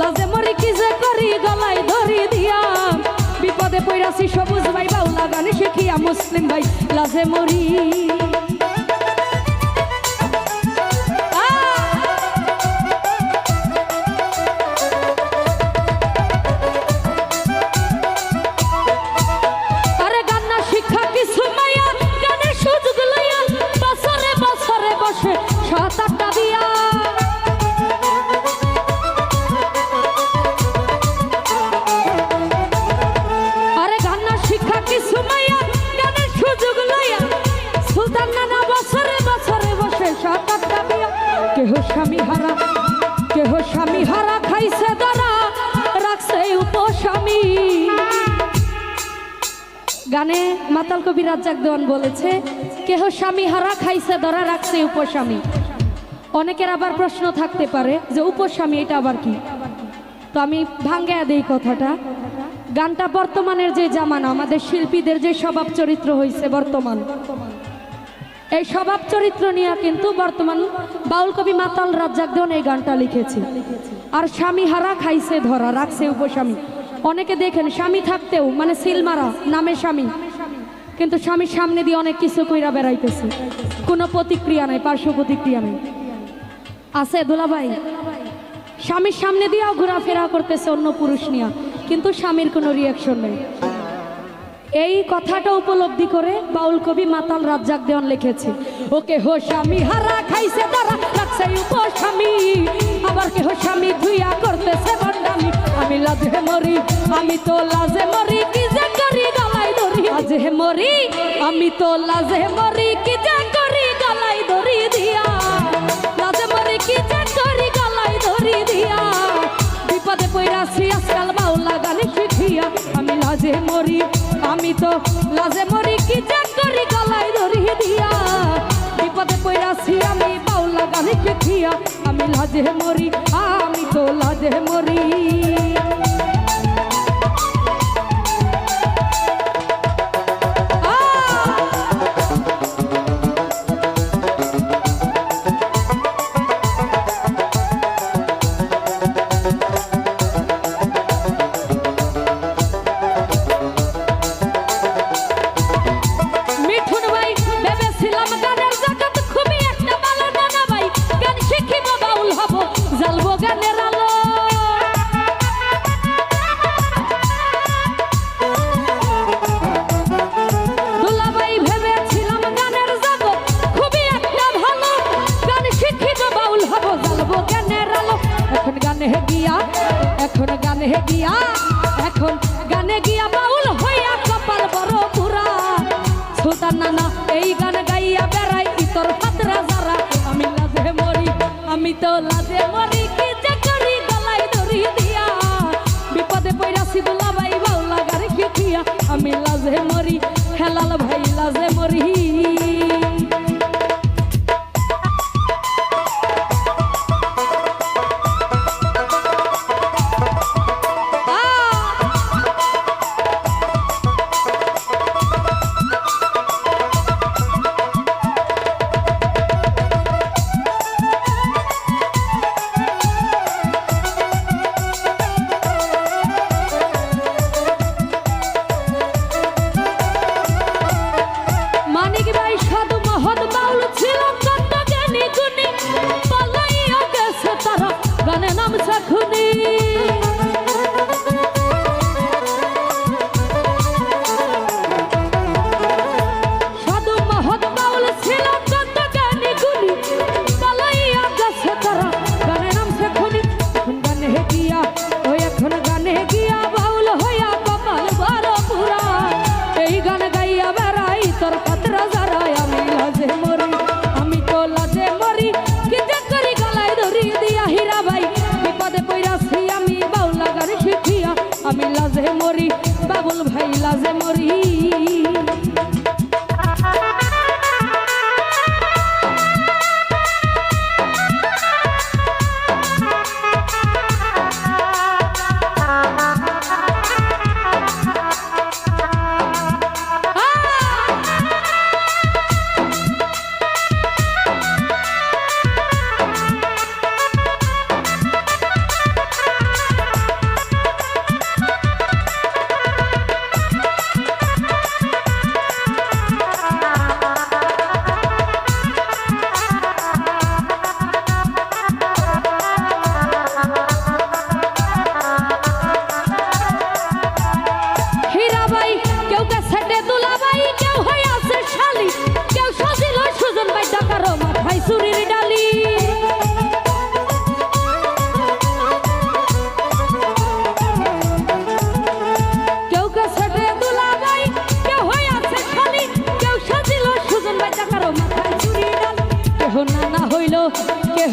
লাজে মরি কি যে করি, গলায় ধরি দিয়া। বিপদে পড়াছি সবুজ ভাই, বাউলা গান শিখিয়া মুসলিম ভাই, লাজে মরি। গানে মাতাল কবি রাজ্জাক দেওয়ান বলেছে, কেহ স্বামী হারা খাইছে, ধরা রাখছে উপস্বামী। অনেকের আবার প্রশ্ন থাকতে পারে যে, উপস্বামী, এটা আবার কি? তো আমি ভাঙ্গে দেই কথাটা। গানটা বর্তমানের যে জামানা, আমাদের শিল্পীদের যে স্বভাব চরিত্র হয়েছে বর্তমান। এই স্বভাব চরিত্র নিয়ে কিন্তু বর্তমান বাউল কবি মাতাল রাজ্জাক দেওয়ান এই গানটা লিখেছে। আর স্বামী হারা খাইছে, ধরা রাখছে উপস্বামী। অনেকে দেখেন স্বামী থাকতেও মানে সিলমারা নামে স্বামী। কিন্তু স্বামীর সামনে দিয়ে অনেক কিছু কইরা বেড়াইতেছে। কোনো প্রতিক্রিয়া নাই, পার্শ্ব প্রতিক্রিয়া নেই। আছে দুলাভাই? স্বামীর সামনে দিয়েও ঘোরাফেরা করতেছে অন্য পুরুষ নিয়ে, কিন্তু স্বামীর কোনো রিয়াকশন নেই। এই কথাটা উপলব্ধি করে বাউল কবি মাতাল রাজ্জাক দেওয়ান লিখেছে, ওকে হো স্বামী হারা খাইছে তারা, রাখছে উপস্বামী, আবার কে হো স্বামী ধুইয়া করতেছে বন্ডামি আমি লাজে মরি, আমি তো লাজে মরি, কি যে করি গলায় ধরি? লাজে মরি, আমি তো লাজে মরি, কি যে করি গলায় ধরি দিয়া? লাজে মরি, কি যে করি গলায় ধরি দিয়া? বিপদে পইরাছি আজকাল বাউলা গানে শিখিয়া, আমি লাজে মরি, আমি তো লাজে মরি, কি যে করি গলায় ধরি দিয়া? বিপদে পইরাছি আমি বাউলা গানে শিখিয়া, আমি লাজে মরি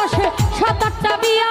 বসে সাত আটটা বিয়া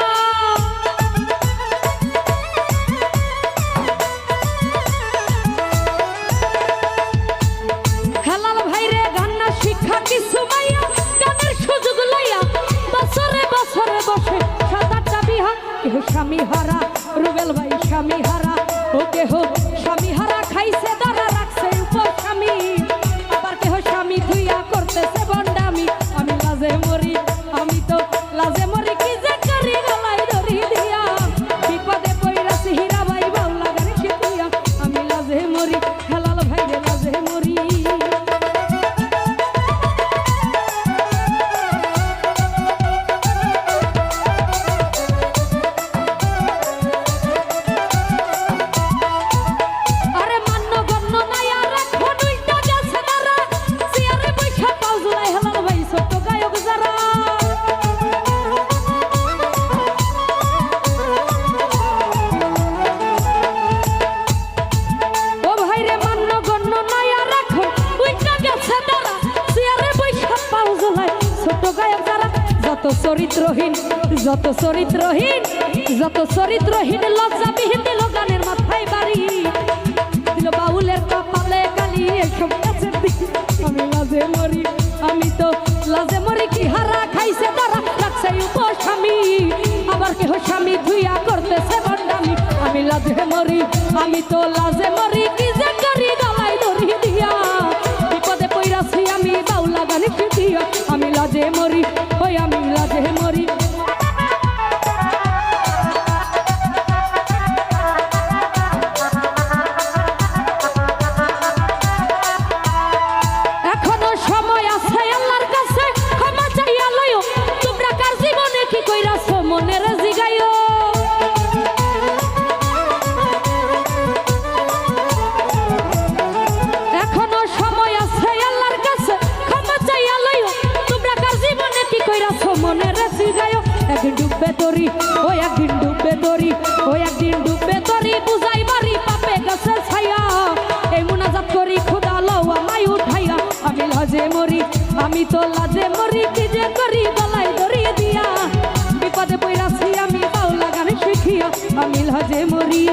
জুলাই ছোট্ট গায়ক যারা, যত চরিত্রহীন, যত যত চরিত্রহীন, লজ্জাবিহীন দিল গানের মাথায় বাড়ি। দিল বাউলের কপালে কালি এসব আমি লাজে মরি, আমি তো লাজে মরি, কি হারা খাইছে তারা রাখছে উপস্বামী। আবার কেহ স্বামী ধুইয়া করতেছে বন্ডামি। আমি লাজে মরি, আমি তো লাজে মরি। মরি আমি তো লাজে মরি, কি যে করি, গলায় ধরিয়ে দিয়া। বিপদে পইরাছি আমি, বাউলা গানে শিখিয়া আমি লাজে মরি।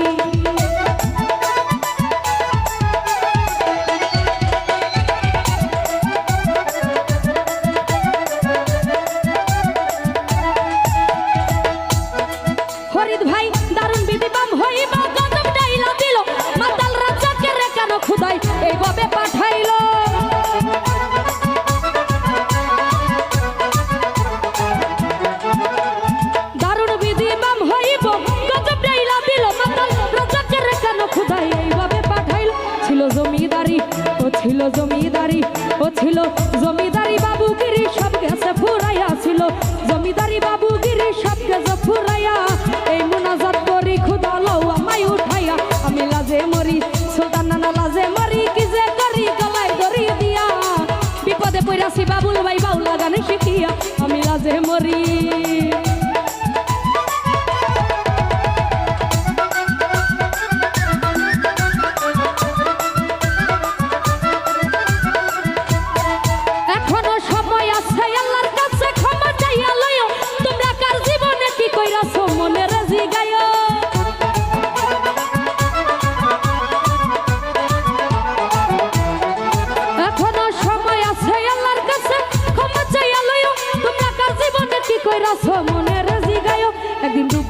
ছিল। জমিদারি বাবুগিরি সব গেছে ফুরাইয়া ছিল। জমিদারি বাবুগিরি সব গেছে ফুরাইয়া, এই মুনাজাত করি খুদা লওয়া মাই উঠাইয়া। আমি লাজে মরি, সুলতান নানা লাজে মরি, কি যে করি গলায় ধরি দিয়া। বিপদে পড়াছি বাবুল ভাই বাউলা গানে শিখিয়া, আমি লাজে মরি।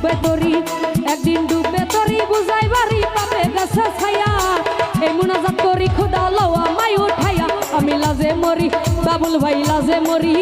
ডুববে তরি, একদিন ডুবে তরি, বুঝাই বাড়ি পাবে গেছে ছায়া। এই মুনাজাত করি, খোদা লওয়া মাই উঠাইয়া আমি লাজে মরি, বাবুল ভাই লাজে মরি।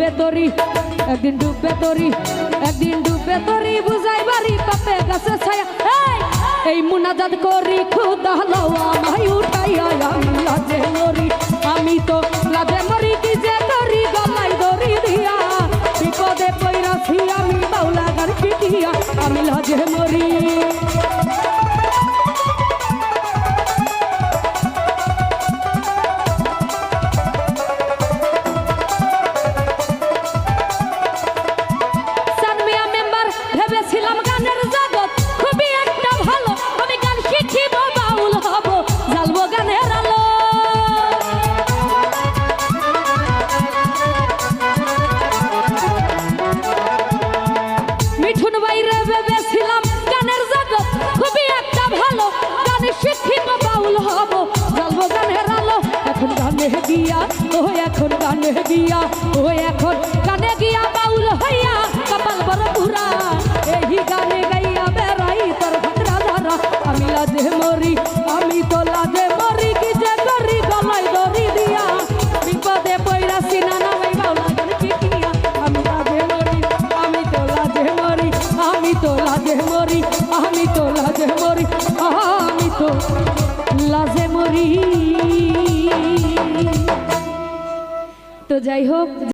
ডুববে তরি একদিন ডুববে তরি একদিন ডুববে তরি বুঝাই বাড়ি পাপে গাছে ছায়া। এই! মুনাজাত করি, খুদা লওয়া মাই উঠাইয়া আমি লাজে মরি আমি তো লাজে মরি, কি যে করি গলাই দরি দিয়া। বিপদে পইরাছি, আমি বাউলা গান পিটিয়া আমি লাজে মরি। গিয়া ও এখন যাই হোক